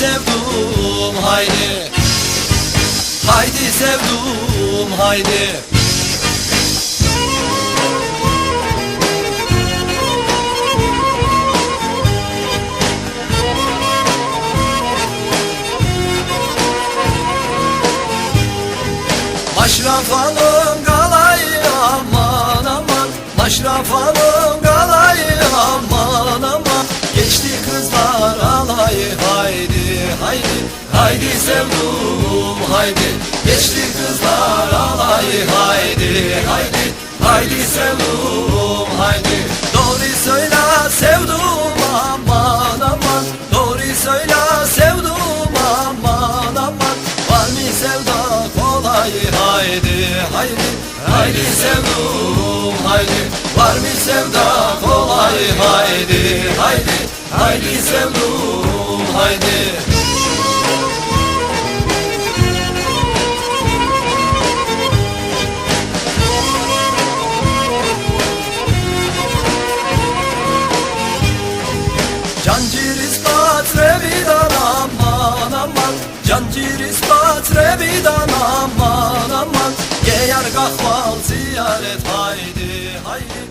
sevdum haydi. Haydi sevdum haydi. Maşrafalım galayı aman aman. Maşrafalım galayı aman aman haydi haydi sevdum haydi. Geçti kızlar alayı haydi haydi. Haydi sevdum haydi. Doğru söyle sevdum aman aman. Doğru söyle sevdum aman aman. Var mı sevda kolay haydi haydi. Haydi sevdum haydi. Var mı sevda kolay haydi haydi. Haydi sevdum haydi Canciris patrevidan aman aman. Canciris patrevidan aman aman. Geyar kahval ziyaret haydi haydi